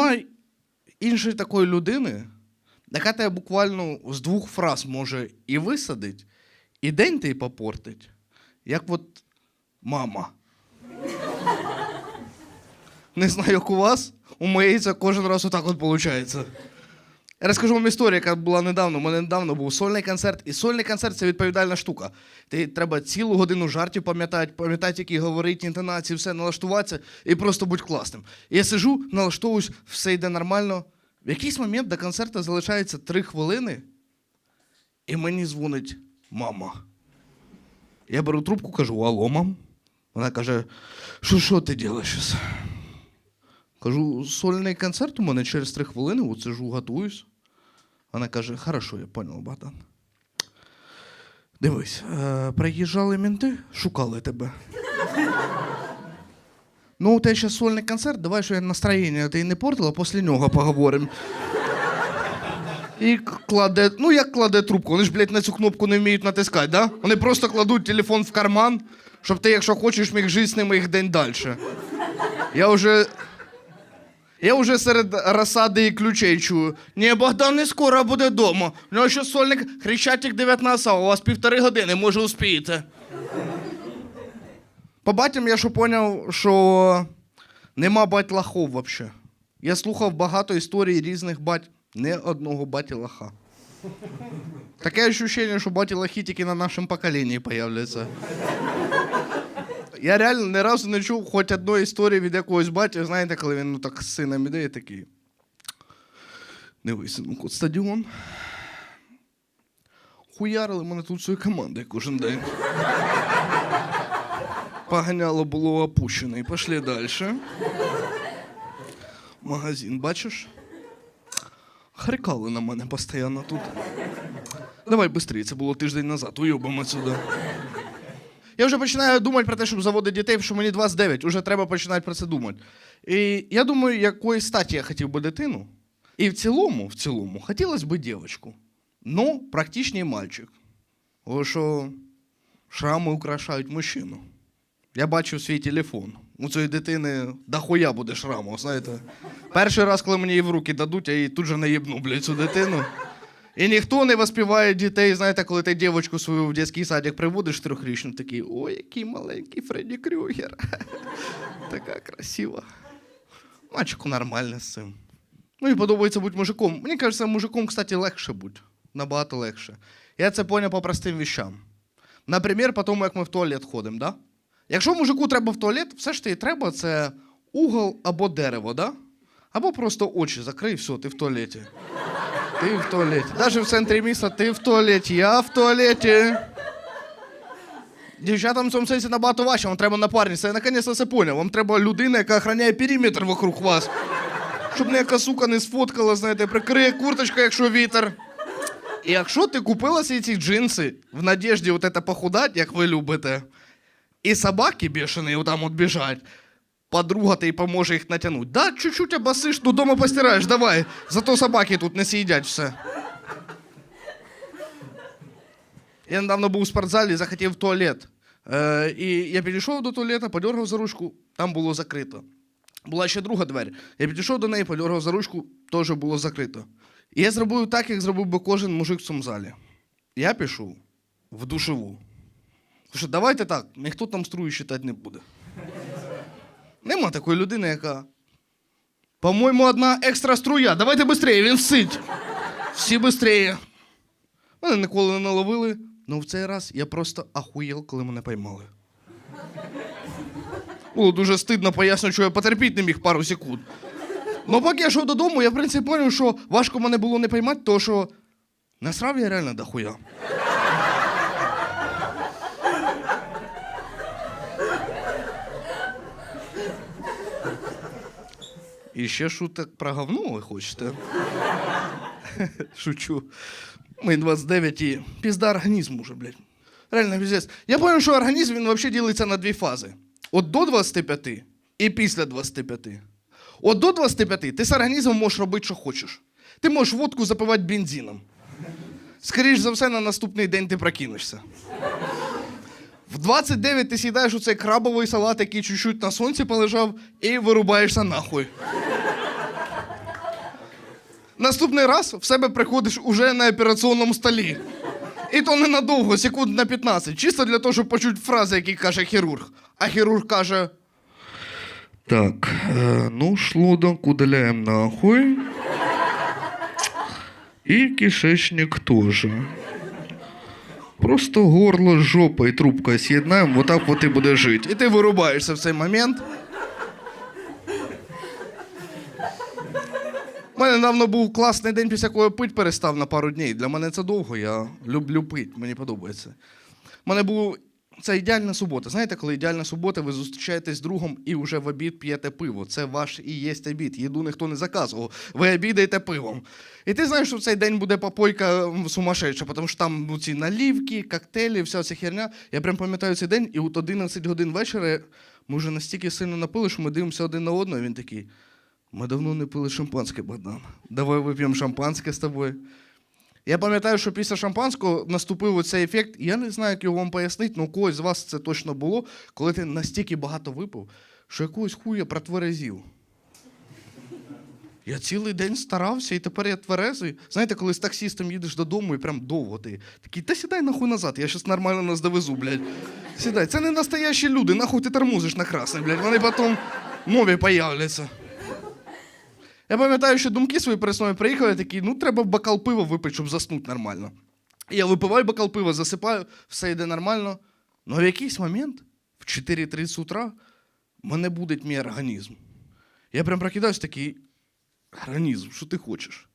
немає іншої такої людини, яка тебе буквально з двох фраз може і висадить, і день ти попортить, як от мама. Не знаю, як у вас, у моєї це кожен раз отак от виходить. Я розкажу вам історію, яка була недавно. У мене недавно був сольний концерт, і сольний концерт це відповідальна штука. Ти треба цілу годину жартів пам'ятати, пам'ятати, які говорить, інтонації, все налаштуватися і просто будь класним. І я сижу, налаштовуюсь, все йде нормально. В якийсь момент до концерту залишається три хвилини, і мені дзвонить мама. Я беру трубку, кажу: алло, мам. Вона каже: що що ти робиш? Кажу, сольний концерт у мене через три хвилини, от сижу, готуюсь. Вона каже: хорошо, я понял, Богдан. Дивись, е, приїжджали мінти, шукали тебе. Ну, у тебе зараз сольний концерт, давай, що я настроєння ти не портила, після нього поговоримо. І кладе, ну як кладе трубку, вони ж, блядь, на цю кнопку не вміють натискати, да? Вони просто кладуть телефон в карман, щоб ти, якщо хочеш, міг жити з ними їх день далі. Я вже. Я вже серед розсади і ключей чую. Ні, Богдан не скоро буде вдома. У нього ще сольник Хрещатик 19, а у вас півтори години, може, успієте. По батям я що поняв, що нема бать лахов взагалі. Я слухав багато історій різних бать, не одного баті лаха. Таке відчуття, що баті лахи тільки на нашому поколінні появляться. Я реально ні разу не чув хоч одної історії від якогось батя, знаєте, коли він ну, так з сином іде і такий. Дивись, ну от стадіон. Хуярили мене тут цією командою кожен день. Поганяло було опущено і пішли далі. Магазин, бачиш? Хрикали на мене постійно тут. Давай швидше, це було тиждень назад, уйобимо сюди. Я вже починаю думати про те, щоб заводити дітей, що мені 29, вже треба починати про це думати. І я думаю, якої статі я хотів би дитину. І в цілому, в цілому, хотілося б дівчинку. Ну, практичний мальчик. Бо що шрами украшають мужчину. Я бачив свій телефон. У цієї дитини дохуя буде шраму, знаєте. Перший раз, коли мені її в руки дадуть, я її тут же наїбну, блядь, цю дитину. І ніхто не воспіває дітей, знаєте, коли ти дівчинку свою в дитячий садик приводиш трьохрічну, такий, ой, який маленький Фредді Крюгер. така красива. Мальчику нормально з цим. Ну і подобається бути мужиком. Мені кажеться, мужиком, кстати, легше бути. Набагато легше. Я це поняв по простим вещам. Наприклад, по тому, як ми в туалет ходимо, да? Якщо мужику треба в туалет, все ж таки треба це угол або дерево, да? Або просто очі закрий, все, ти в туалеті. Ти в туалеті. Навіть в центрі міста ти в туалеті, я в туалеті. Дівчатам в цьому сенсі набагато важче, вам треба напарниця. Я наконець це поняв. Вам треба людина, яка охороняє периметр вокруг вас. Щоб ніяка сука не сфоткала, знаєте, прикриє курточка, якщо вітер. І якщо ти купила ці джинси в надіжді от це похудати, як ви любите, і собаки бешеные вот там от біжать, подруга ти поможе їх натягнути. Да, чуть-чуть обосиш, ну дома постираєш, давай. Зато собаки тут не съїдять все. Я недавно був у спортзалі, захотів в туалет. Е, і я підійшов до туалета, подергав за ручку, там було закрито. Була ще друга двері. Я підійшов до неї, подергав за ручку, теж було закрито. І я зробив так, як зробив би кожен мужик в цьому залі. Я пішов в душеву. Що давайте так, ніхто там струю читати не буде. Нема такої людини, яка. По-моєму, одна екстра струя. Давайте швидше, він всить. Всі швидше. Мене ніколи не наловили, але в цей раз я просто ахуєл, коли мене поймали. Було дуже стидно пояснювати, що я потерпіти не міг пару секунд. Ну, поки я йшов додому, я в принципі зрозумів, що важко мене було не поймати, тому що насрав я реально дохуя. І ще шуток про говно ви хочете? Шучу. Ми 29 і пізда організм уже, блядь. Реально піздець. Я пам'ятаю, що організм він взагалі ділиться на дві фази: от до 25 і після 25. От до 25 ти з організмом можеш робити, що хочеш. Ти можеш водку запивати бензином. Скоріш за все, на наступний день ти прокинешся. В 29 ти сідаєш у цей крабовий салат, який чуть-чуть на сонці полежав, і вирубаєшся нахуй. Наступний раз в себе приходиш уже на операційному столі. І то ненадовго, секунд на 15, чисто для того, щоб почути фрази, які каже хірург. А хірург каже: Так, е, ну, шлунок удаляємо нахуй. І кишечник теж. Просто горло з жопою трубкою з'єднаємо, вот так от і буде жити. І ти вирубаєшся в цей момент. У мене недавно був класний день, після якого я пить перестав на пару днів. Для мене це довго, я люблю пити, мені подобається. У мене був це ідеальна субота. Знаєте, коли ідеальна субота, ви зустрічаєтесь з другом і вже в обід п'єте пиво. Це ваш і є обід. Їду ніхто не заказував. Ви обідаєте пивом. І ти знаєш, що в цей день буде попойка сумасшедша, тому що там ну, ці налівки, коктейлі, вся ця херня. Я прям пам'ятаю цей день, і от 11 годин вечора ми вже настільки сильно напили, що ми дивимося один на одного, і він такий. Ми давно не пили шампанське, Богдан. Давай вип'ємо шампанське з тобою. Я пам'ятаю, що після шампанського наступив оцей ефект. Я не знаю, як його вам пояснити, але у когось з вас це точно було, коли ти настільки багато випив, що якогось хуя протверезів. Я цілий день старався, і тепер я тверезий. Знаєте, коли з таксістом їдеш додому і прям довго ти такий, та сідай нахуй назад, я щас нормально нас довезу, блядь. Сідай. Це не настоящі люди, нахуй ти тормозиш на красний, блядь. Вони потім нові появляться. Я пам'ятаю, що думки свої перед сном приїхали, я такий, ну треба бокал пива випити, щоб заснути нормально. І я випиваю бокал пива, засипаю, все йде нормально. Ну в якийсь момент, в 4.30 утра, мене будить мій організм. Я прям прокидаюсь такий, організм, що ти хочеш?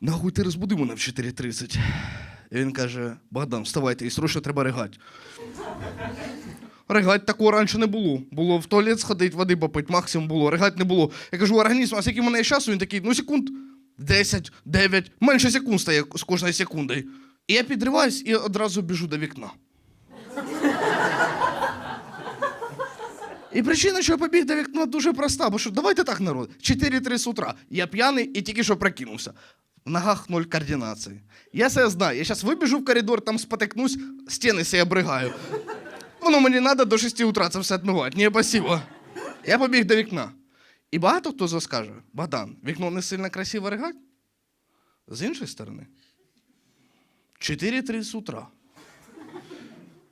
Нахуй ти розбуди мене в 4.30. І він каже: Богдан, вставайте, і срочно треба ригати. Ригать такого раніше не було. Було в туалет сходити, води попити, максимум було. Ригать не було. Я кажу, організм, а скільки в мене є часу? Він такий, ну секунд 10, 9, менше секунд стає з кожною секундою. І я підриваюсь і одразу біжу до вікна. І причина, що я побіг до вікна, дуже проста, бо що давайте так, народ. 4-3 утра. Я п'яний і тільки що прокинувся. В ногах ноль координації. Я себе знаю. Я зараз вибіжу в коридор, там спотикнусь, стіни себе обригаю. Воно мені треба до 6 утра це все відмивати. Ні, спасибо. Я побіг до вікна. І багато хто з вас скаже, Богдан, вікно не сильно красиво ригать? З іншої сторони. 4.30 утра.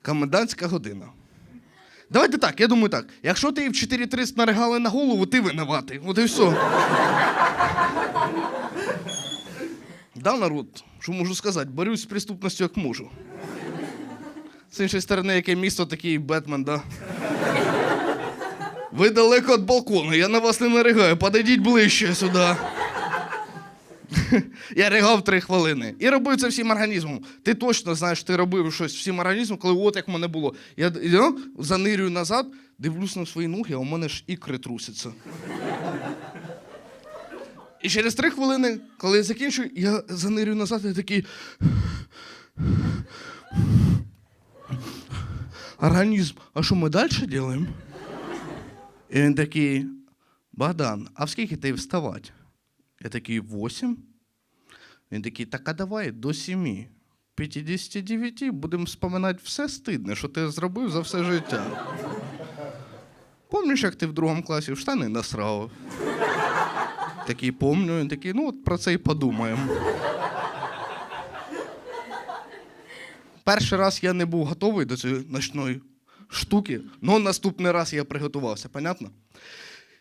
Комендантська година. Давайте так, я думаю так. Якщо ти в 4.30 наригали на голову, ти винуватий. От і все. Да, народ, що можу сказати, борюсь з преступністю як можу. З іншої сторони, яке місто, такий Бетмен, да? Ви далеко від балкону, я на вас не наригаю, подойдіть ближче сюди. Я ригав три хвилини. І робив це всім організмом. Ти точно знаєш, ти робив щось всім організмом, коли от як в мене було. Я, я занирюю назад, дивлюсь на свої ноги, а у мене ж ікри трусяться. І через три хвилини, коли я закінчую, я занирюю назад і такий. Організм, а що ми далі робимо? І він такий, Богдан, а в скільки ти вставати? Я такий, восім. Він такий, так а давай до сімі. 59 будемо споминати все стидне, що ти зробив за все життя. Помніш, як ти в другому класі в штани насрав? Такий помню, він такий, ну от про це і подумаємо. Перший раз я не був готовий до цієї ночної штуки, але наступний раз я приготувався, понятно?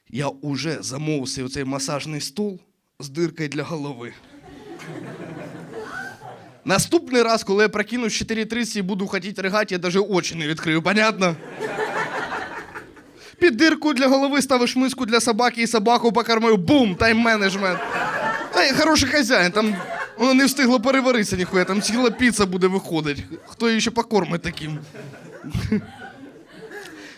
Я уже замовив собі цей масажний стул з диркою для голови. Наступний раз, коли я прокинусь в 4.30 і буду хотіти ригати, я навіть очі не відкрию, понятно? Під дирку для голови ставиш миску для собаки і собаку покормив. Бум! Тайм-менеджмент. Хороший хазяїн, там воно не встигло переваритися ніхуя, там ціла піца буде виходити. Хто її ще покормить таким?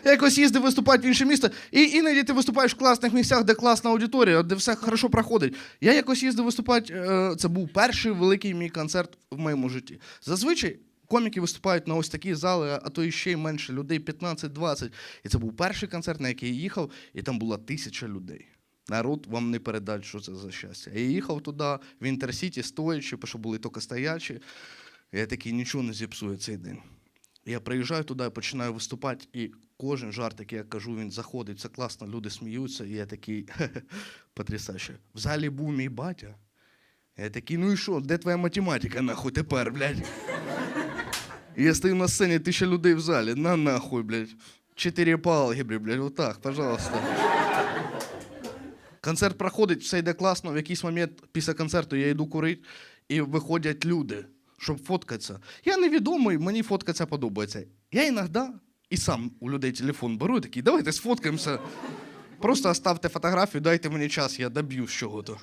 Я якось їздив виступати в інше місто, і іноді ти виступаєш в класних місцях, де класна аудиторія, де все хорошо проходить. Я якось їздив виступати, е, це був перший великий мій концерт в моєму житті. Зазвичай коміки виступають на ось такі зали, а то і ще й менше людей, 15-20. І це був перший концерт, на який я їхав, і там була тисяча людей. Народ вам не передасть, що це за щастя. Я їхав туди, в Інтерсіті, стоячи, бо що були тільки стоячі. Я такий нічого не зіпсує цей день. Я приїжджаю туди, починаю виступати, і кожен жарт, який я кажу, він заходить, це класно, люди сміються, і я такий потрясающе. В залі був мій батя, Я такий, ну і що, де твоя математика, нахуй, тепер, блядь? Я стою на сцені, тисяча людей в залі. На нахуй, блядь. Чотири по алгебрі, блядь, отак, пожалуйста. Концерт проходить, все йде класно. В якийсь момент після концерту я йду курити, і виходять люди, щоб фоткатися. Я невідомий, мені фоткатися подобається. Я іноді і сам у людей телефон беру і такий, давайте сфоткаємося. Просто оставте фотографію, дайте мені час, я доб'ю з чого-то.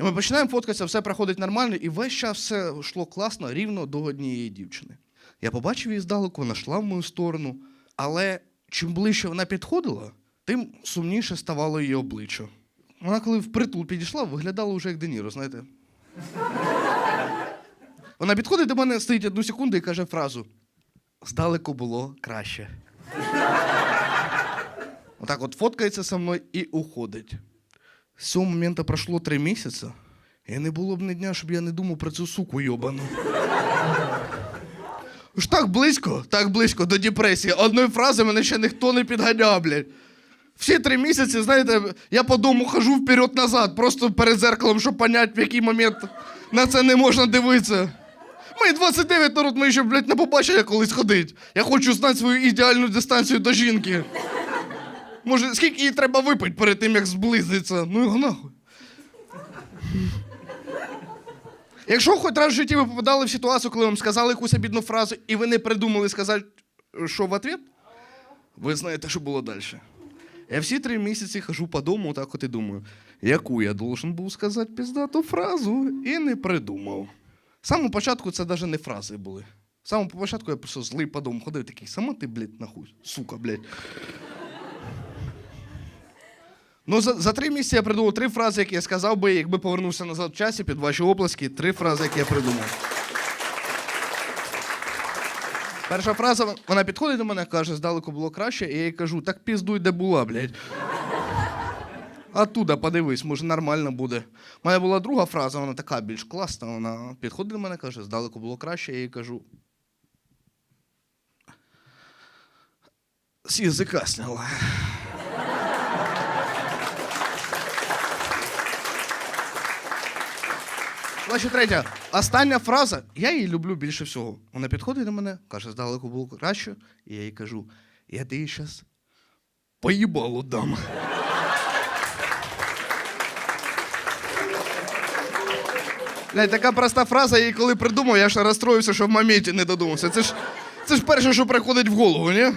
І ми починаємо фоткатися, все проходить нормально, і весь час все йшло класно, рівно до однієї дівчини. Я побачив її здалеку, вона йшла в мою сторону, але чим ближче вона підходила, тим сумніше ставало її обличчя. Вона, коли впритул підійшла, виглядала вже як Деніро, знаєте. Вона підходить до мене, стоїть одну секунду і каже фразу: здалеку було краще. Отак от фоткається со мною і уходить. З цього моменту пройшло три місяці, і не було б ні дня, щоб я не думав про цю суку йобану. Ж так близько, так близько до депресії. Одної фрази мене ще ніхто не підганяв, блядь. Всі три місяці, знаєте, я по дому хожу вперед-назад, просто перед зеркалом, щоб поняти, в який момент на це не можна дивитися. Мені 29 народ, ми ще, блядь, на побачення колись ходить. Я хочу знати свою ідеальну дистанцію до жінки. Може, скільки їй треба випити перед тим, як зблизиться? Ну його нахуй. Якщо хоч раз в житті ви попадали в ситуацію, коли вам сказали якусь обідну фразу, і ви не придумали сказати, що в ответ, ви знаєте, що було далі. Я всі три місяці хожу по дому, так от і думаю, яку я должен був сказати піздату фразу, і не придумав. Самого початку це навіть не фрази були. З самого початку я просто злий по дому ходив, такий, сама ти, блядь, нахуй, сука, блядь. Ну, за, за три місяці я придумав три фрази, які я сказав би, якби повернувся назад в часі під ваші оплески. Три фрази, які я придумав. Перша фраза, вона підходить до мене, каже, здалеку було краще, і я їй кажу, так піздуй, де була, блядь. Оттуда подивись, може нормально буде. У мене була друга фраза, вона така більш класна. Вона підходить до мене, каже, здалеку було краще, я їй кажу. З язика сняла. Значить, третя. Остання фраза. Я її люблю більше всього. Вона підходить до мене, каже, здалеку було краще. І я їй кажу: я тобі зараз поїбалу дам. Блядь, така проста фраза, я її коли придумав, я ж розстроївся, що в моменті не додумався. Це ж, це ж перше, що приходить в голову, ні?